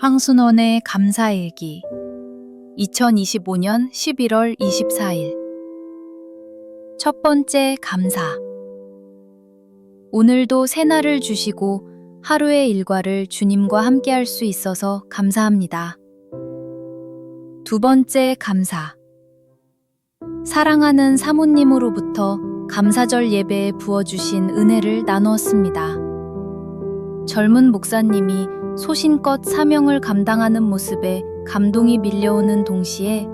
황순원의 감사일기 2025년 11월 24일 첫 번째 감사 오늘도 새날을 주시고 하루의 일과를 주님과 함께 할 수 있어서 감사합니다. 두 번째 감사 사랑하는 사모님으로부터 감사절 예배에 부어주신 은혜를 나누었습니다. 젊은 목사님이 소신껏 사명을 감당하는 모습에 감동이 밀려오는 동시에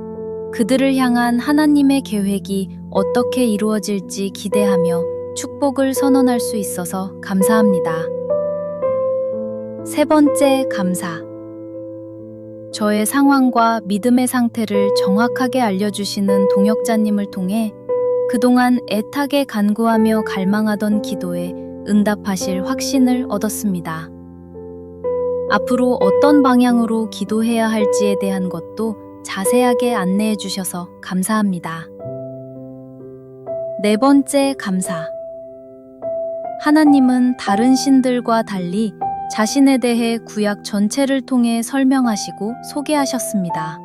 그들을 향한 하나님의 계획이 어떻게 이루어질지 기대하며 축복을 선언할 수 있어서 감사합니다. 세 번째 감사. 저의 상황과 믿음의 상태를 정확하게 알려주시는 동역자님을 통해 그동안 애타게 간구하며 갈망하던 기도에 응답하실 확신을 얻었습니다. 앞으로 어떤 방향으로 기도해야 할지에 대한 것도 자세하게 안내해 주셔서 감사합니다. 네 번째 감사. 하나님은 다른 신들과 달리 자신에 대해 구약 전체를 통해 설명하시고 소개하셨습니다.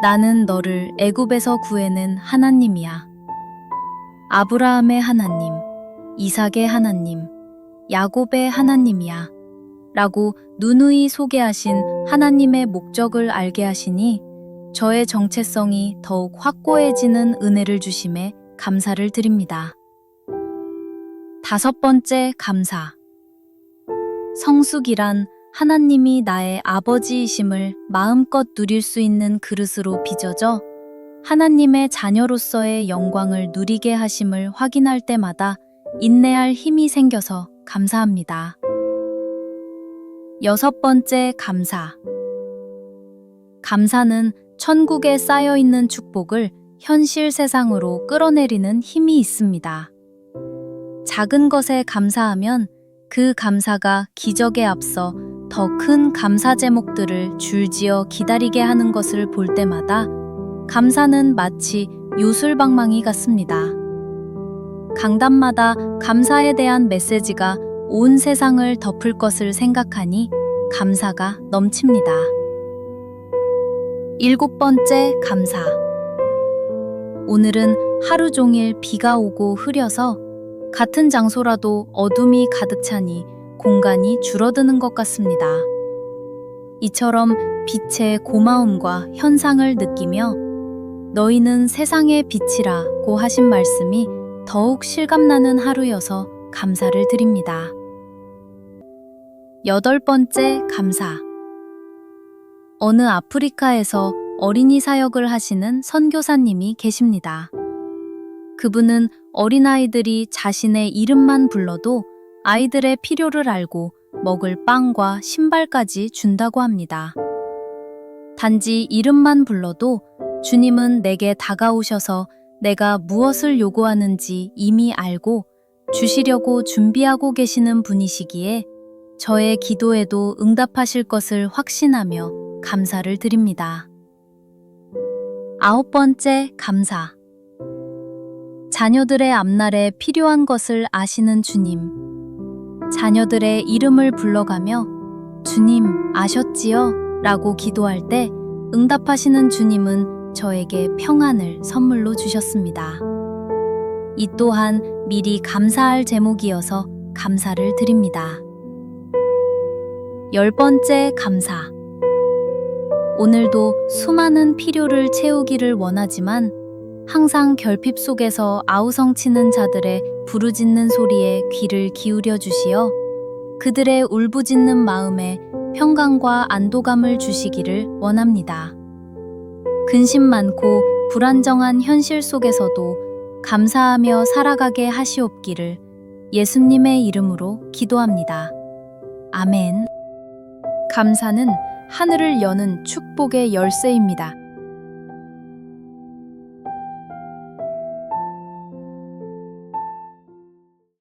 나는 너를 애굽에서 구해낸 하나님이야. 아브라함의 하나님, 이삭의 하나님, 야곱의 하나님이야. 라고 누누이 소개하신 하나님의 목적을 알게 하시니 저의 정체성이 더욱 확고해지는 은혜를 주심에 감사를 드립니다. 다섯 번째 감사. 성숙이란 하나님이 나의 아버지이심을 마음껏 누릴 수 있는 그릇으로 빚어져 하나님의 자녀로서의 영광을 누리게 하심을 확인할 때마다 인내할 힘이 생겨서 감사합니다. 여섯 번째 감사. 감사는 천국에 쌓여 있는 축복을 현실 세상으로 끌어내리는 힘이 있습니다. 작은 것에 감사하면 그 감사가 기적에 앞서 더 큰 감사 제목들을 줄지어 기다리게 하는 것을 볼 때마다 감사는 마치 요술방망이 같습니다. 강단마다 감사에 대한 메시지가 온 세상을 덮을 것을 생각하니 감사가 넘칩니다. 일곱 번째 감사. 오늘은 하루 종일 비가 오고 흐려서 같은 장소라도 어둠이 가득 차니 공간이 줄어드는 것 같습니다. 이처럼 빛의 고마움과 현상을 느끼며 너희는 세상의 빛이라고 하신 말씀이 더욱 실감나는 하루여서 감사를 드립니다. 여덟 번째 감사. 어느 아프리카에서 어린이 사역을 하시는 선교사님이 계십니다. 그분은 어린아이들이 자신의 이름만 불러도 아이들의 필요를 알고 먹을 빵과 신발까지 준다고 합니다. 단지 이름만 불러도 주님은 내게 다가오셔서 내가 무엇을 요구하는지 이미 알고 주시려고 준비하고 계시는 분이시기에 저의 기도에도 응답하실 것을 확신하며 감사를 드립니다. 아홉 번째 감사. 자녀들의 앞날에 필요한 것을 아시는 주님. 자녀들의 이름을 불러가며 주님 아셨지요? 라고 기도할 때 응답하시는 주님은 저에게 평안을 선물로 주셨습니다. 이 또한 미리 감사할 제목이어서 감사를 드립니다. 열 번째 감사. 오늘도 수많은 필요를 채우기를 원하지만 항상 결핍 속에서 아우성치는 자들의 부르짖는 소리에 귀를 기울여 주시어 그들의 울부짖는 마음에 평강과 안도감을 주시기를 원합니다. 근심 많고 불안정한 현실 속에서도 감사하며 살아가게 하시옵기를 예수님의 이름으로 기도합니다. 아멘. 감사는 하늘을 여는 축복의 열쇠입니다.